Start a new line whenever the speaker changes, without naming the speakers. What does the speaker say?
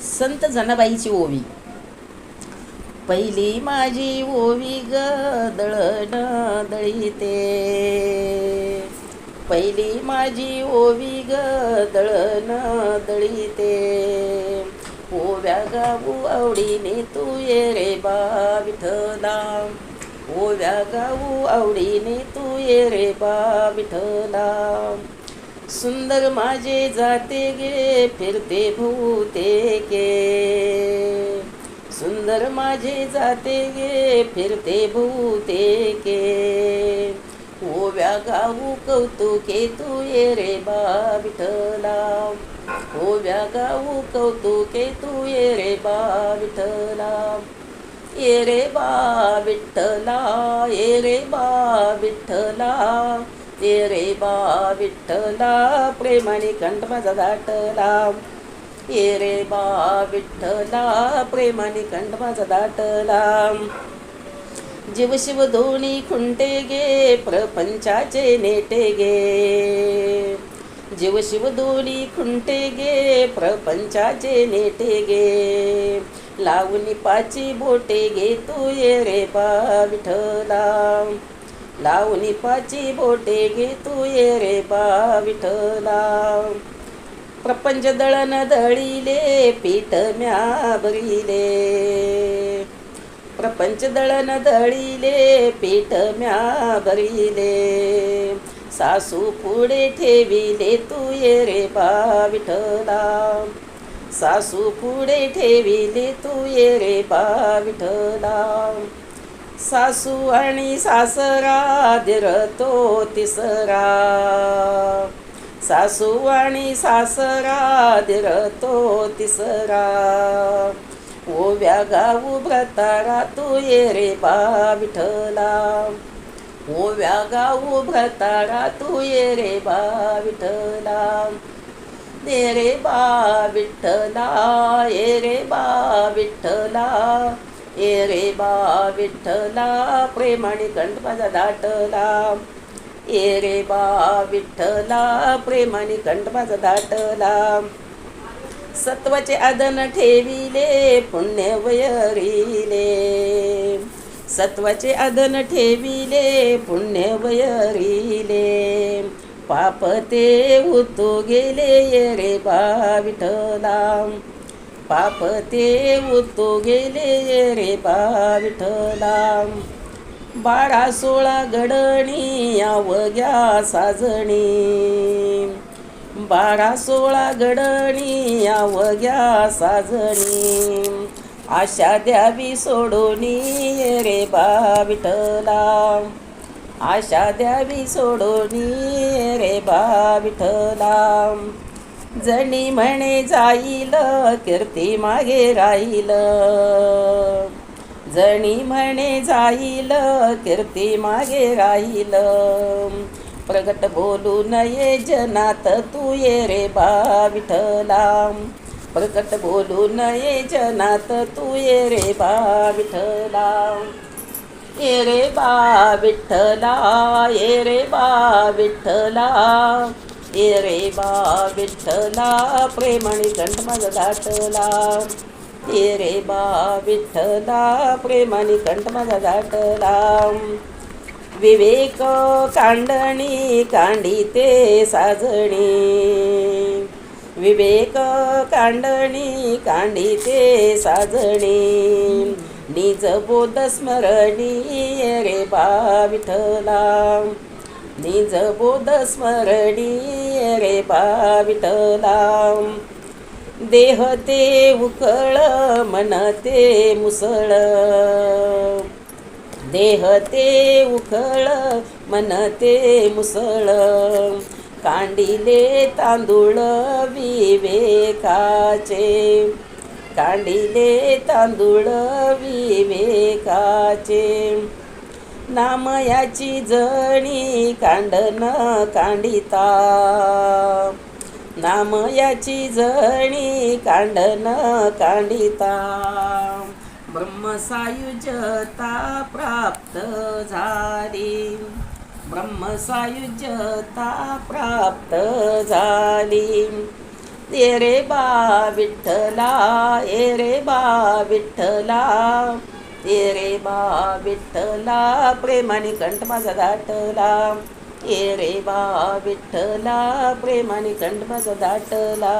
संत जनाबाईची ओवी. पहिली माझी ओवी ग दळण दळीते. पहिली माझी ओवी ग दळण दळीते. ओव्या गाऊ आवडीने तू ये रे बा विठला ओव्या गाऊ आवडीने तू ये रे बा विठला सुंदर माझे जाते गे फिरते भूते के सुंदर माझे जाते गे फिरते भूते के ओव्या गाऊ कौतुके तू ये रे बा विठला ओव्या गाऊ कौतुके तू ये रे बा विठला ये रे बा विठ्ठला ये रे बा विठ्ठला ए रे बा विठ्ठला प्रेमाने कंठ माझा दाटला. ये रे बा विठ्ठला प्रेमाने कंठ माझा दाटला. जीव शिव धोनी खुंटे गे प्रपंचाचे नेटे गे. जीव शिव धोनी खुंटे गे प्रपंचाचे नेटे गे. लावणी पाची बोटे गे तू ये रे बा विठ्ठला. लावणी पाची बोटे घे तू ये रे बा विठला प्रपंच दळण दळीले पीठ म्या भरिले. प्रपंच दळण दळीले पीठ म्या भरिले. सासू पुढे ठेविले तू ये रे बा विठला सासू पुढे ठेविले तू ये रे बा विठला सासू आणि सासरा दिरतो तिसरा सासू आणि सासरा दिरतो तिसरा ओव्या गाऊ भ्रतारा तू ये रे बा विठला ओव्या गाऊ भ्रतारा तू ये रे बा विठला दे रे बा विठ्ठला ये रे बा विठ्ठला. ए रे बा विठ्ठला प्रेमाने कंठ माझा दाटला. ए रे बा विठ्ठला प्रेमाने कंठ दाटला. सत्वाचे आदन ठेविले पुण्य वयरिले. सत्वाचे आदन ठेविले पुण्य वयरिले. पाप ते उतो गेले ये रे बा विठ्ठला. पाप ते उतू गेले रे बा विठला बारा सोळा गडणी अवघ्या साजणी. बारा सोळा गडणी आवग्या साजणी. आशा द्यावी सोडून रे बा विठला आशा द्यावी सोडून रे बा विठला जणी म्हणे जाईल कीर्ती मागे राहील. जणी म्हणे जाईल कीर्ती मागे राहील. प्रगट बोलू नये जनात तू ये रे बा विठला प्रगट बोलू नये जनात तू ये रे बा विठला ये रे बा विठ्ठला ये रे बा विठ्ठला. ये रे बा विठ्ठला प्रेमाने कंठ माझा दाटला. ये रे बा विठ्ठला प्रेमाने कंठ माझा दाटला. विवेक कांडणी कांडिते साजणी. विवेक कांडणी कांडिते साजणी. निज बोध स्मरणी रे बा विठ्ठला. निज बोध स्मरणी रे बा देह ते उकळ मन ते मुसळ. देह ते उखळ मन ते मुसळ. कांडिले तांदूळ विवेकाचे. कांडिले तांदूळ विवेकाचे. नामयाची जणी कांडन कांडिता. नामयाची जणी कांडन कांडिता. ब्रह्मसायुजता प्राप्त झाली. ब्रह्मसायुजता प्राप्त झाली. ये रे बा विठ्ठला ये रे बा विठ्ठला. ये रे बा विठ्ठला प्रेमाने कंठ माझा दाटला. ये रे बा विठ्ठला प्रेमाने कंठ माझा दाटला.